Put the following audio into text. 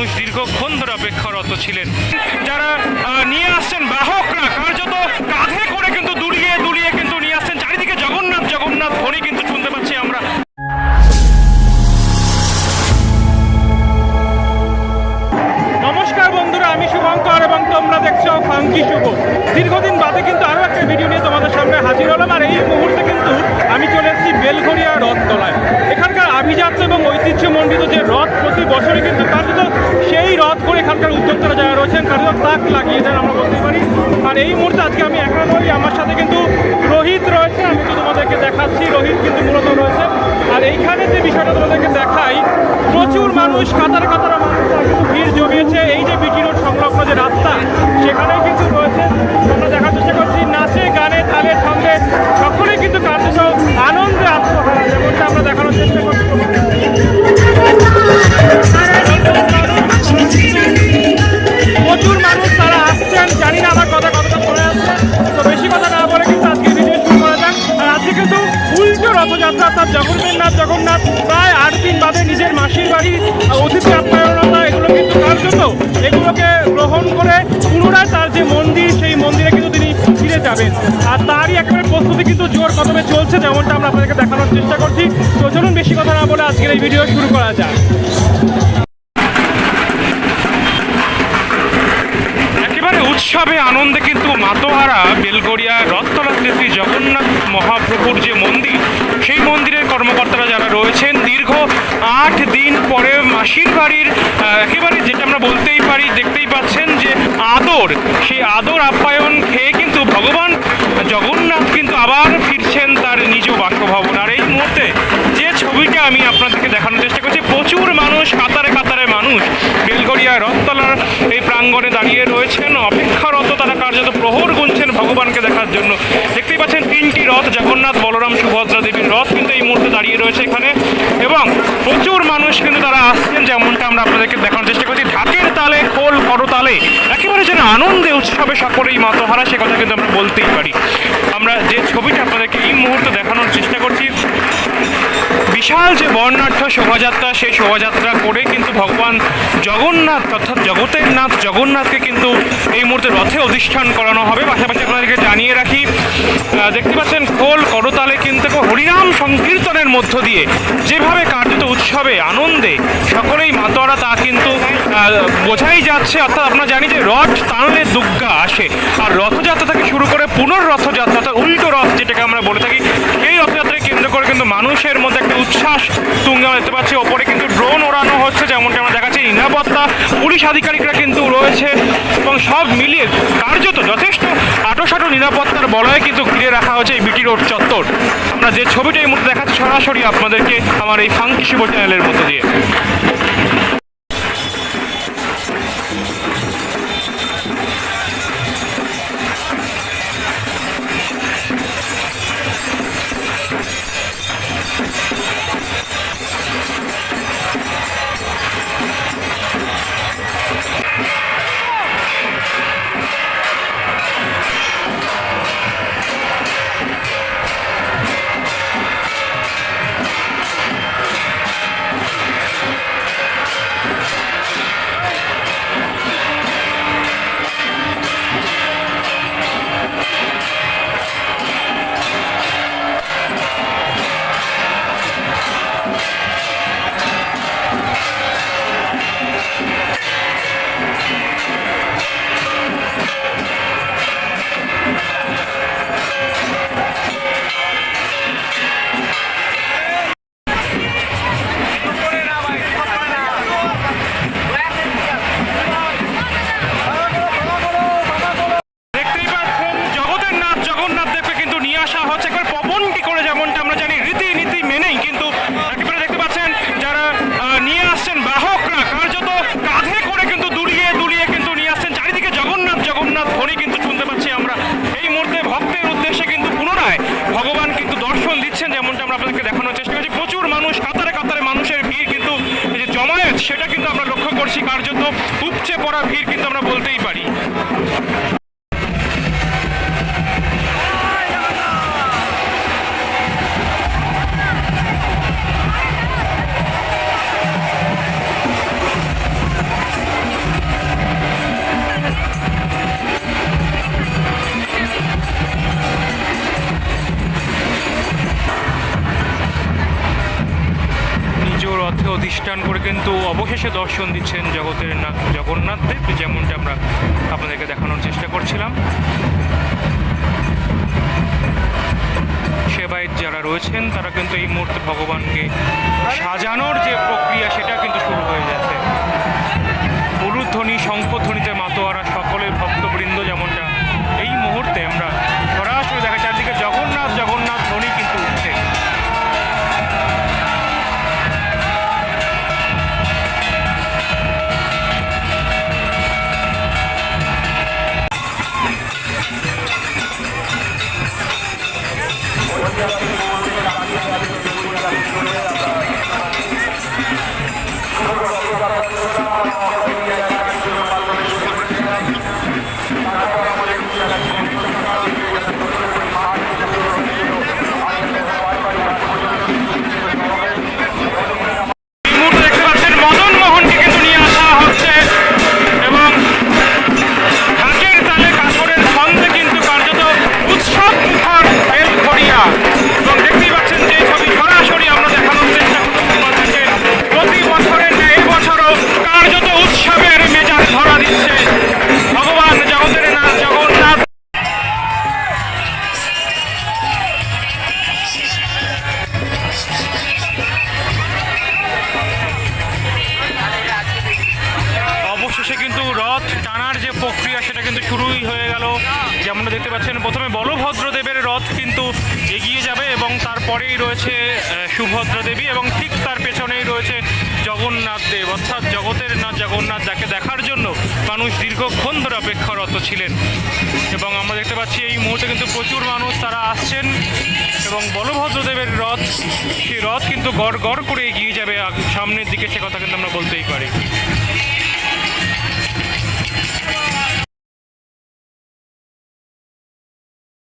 মানুষ দীর্ঘক্ষণ ধরে অপেক্ষারত ছিলেন। যারা নিয়ে আসছেন বাহকরা কার্যত মুহূর্তে আজকে আমি একা নই, আমার সাথে কিন্তু রোহিত রয়েছে। আমি তো তোমাদেরকে দেখাচ্ছি, রোহিত কিন্তু মূলত রয়েছে। আর এইখানে যে বিষয়টা তোমাদেরকে দেখাই, প্রচুর মানুষ, কাতার কাতার মানুষ ভিড় জমিয়েছে। এই যে বিটি রোড সংলগ্ন যে রাস্তা সেখানে কিন্তু রয়েছে। আমরা দেখার চেষ্টা করছি, নাচে, গানে, তালে ছন্দে সকলেই কিন্তু কার্যত আনন্দে আত্মহারা, যেমনটা আমরা দেখানোর মাসির বাড়ি অতিথি আপ্যায়নতা, এগুলো কিন্তু তার জন্য। এগুলোকে গ্রহণ করে পুনরায় তার যে মন্দির, সেই মন্দিরে কিন্তু তিনি ফিরে যাবেন। আর তারই একেবারে প্রস্তুতি কিন্তু জোর কদমে চলছে, যেমনটা আমরা আপনাদেরকে দেখানোর চেষ্টা করছি। তো চলুন বেশি কথা না বলে আজকের এই ভিডিও শুরু করা যাক। উৎসবে আনন্দে কিন্তু মাতোহারা বেলগড়িয়া রথতলাতে শ্রী জগন্নাথ মহাপ্রভুর যে মন্দির, সেই মন্দিরের কর্মকর্তারা যারা রয়েছেন, দীর্ঘ আট দিন পরে মাসির বাড়ির একেবারে যেটা আমরা বলতেই পারি, দেখতেই পাচ্ছেন যে আদর, সেই আদর আপ্যায়ন খেয়ে কিন্তু ভগবান জগন্নাথ কিন্তু আবার ফিরছেন তার নিজ বাসভবন। আর এই মুহূর্তে যে ছবিটা আমি আপনাদেরকে দেখানোর চেষ্টা করছি, প্রচুর মানুষ, কাতারে কাতারে মানুষ বেলগড়িয়া রথতলার এই প্রাঙ্গণে দাঁড়িয়ে রয়েছেন অপেক্ষারত তারা কার্যত প্রহর গুনছেন ভগবানকে দেখার জন্য। দেখতেই পাচ্ছেন তিনটি রথ, জগন্নাথ, বলরাম সুভদ্রা দেবীর রথ কিন্তু এই মুহূর্তে দাঁড়িয়ে রয়েছে এখানে। এবং প্রচুর মানুষ কিন্তু তারা আসছেন যেমনটা আমরা আপনাদেরকে দেখানোর চেষ্টা করছি। ঢাকের তালে, খোল করতালে একেবারে যেন আনন্দে উৎসবে সকলেই মাতোহারা সে কথা কিন্তু আমরা বলতেই পারি। আমরা যে ছবিটা আপনাদেরকে এই মুহূর্তে দেখানোর চেষ্টা করছি বিশাল যে বর্ণাঢ্য শোভাযাত্রা, সেই শোভাযাত্রা করে কিন্তু ভগবান জগন্নাথ অর্থাৎ জগতের নাথ জগন্নাথকে কিন্তু এই মুহূর্তে রথে অধিষ্ঠান করানো হবে। পাশাপাশি আপনাদেরকে জানিয়ে রাখি দেখতে পাচ্ছেন খোল করতালে কিন্তু হরিনাম সংকীর্তনের মধ্য দিয়ে যেভাবে কার্যত উৎসবে আনন্দে সকলেই মাতোয়ারা, তা কিন্তু বোঝাই যাচ্ছে। অর্থাৎ আমরা জানি যে রথ টানলে দুর্গা আসে, আর রথযাত্রা থেকে শুরু করে পুনর্রথযাত্রা, অর্থাৎ উল্টো রথ যেটাকে আমরা বলে থাকি, এই রথযাত্রাকে কেন্দ্র করে কিন্তু মানুষের মধ্যে উচ্ছ্বাস তুঙ্গে দেখতে পাচ্ছি। ওপরে কিন্তু ড্রোন ওড়ানো হচ্ছে, যেমনটা আমরা দেখাচ্ছি। নিরাপত্তা পুলিশ আধিকারিকরা কিন্তু রয়েছে এবং সব মিলিয়ে কার্যত যথেষ্ট আটোসাটো নিরাপত্তার বলয়ে কিন্তু ঘিরে রাখা হয়েছে এই বিটি রোড চত্বর। আমরা যে ছবিটা এই মুহূর্তে দেখাচ্ছি সরাসরি আপনাদেরকে আমার এই ফাঙ্কি শিব চ্যানেলের মধ্যে দিয়ে। কিন্তু অবশেষে দর্শন দিচ্ছেন জগতের নাথ জগন্নাথ দেব, যেমনটা আমরা আপনাদেরকে দেখানোর চেষ্টা করছিলাম। সেবায়ত যারা রয়েছেন, তারা কিন্তু এই মুহূর্তে ভগবানকে সাজানোর যে প্রক্রিয়া, সেটা কিন্তু শুরু হয়ে যাচ্ছে প্রথমে বলভদ্র দেবের রথ কিন্তু এগিয়ে যাবে এবং তারপরেই রয়েছে আহ, সুভদ্রা দেবী এবং ঠিক তার পেছনেই রয়েছে জগন্নাথ দেব। অর্থাৎ জগতের নাথ জগন্নাথ যাকে দেখার জন্য মানুষ দীর্ঘক্ষণ ধরে অপেক্ষারত ছিলেন। এবং আমরা দেখতে পাচ্ছি এই মুহূর্তে কিন্তু প্রচুর মানুষ তারা আসছেন এবং বলভদ্র দেবের রথ সেই রথ কিন্তু গড় গড় করে এগিয়ে যাবে সামনের দিকে সে কথা কিন্তু আমরা বলতেই পারি।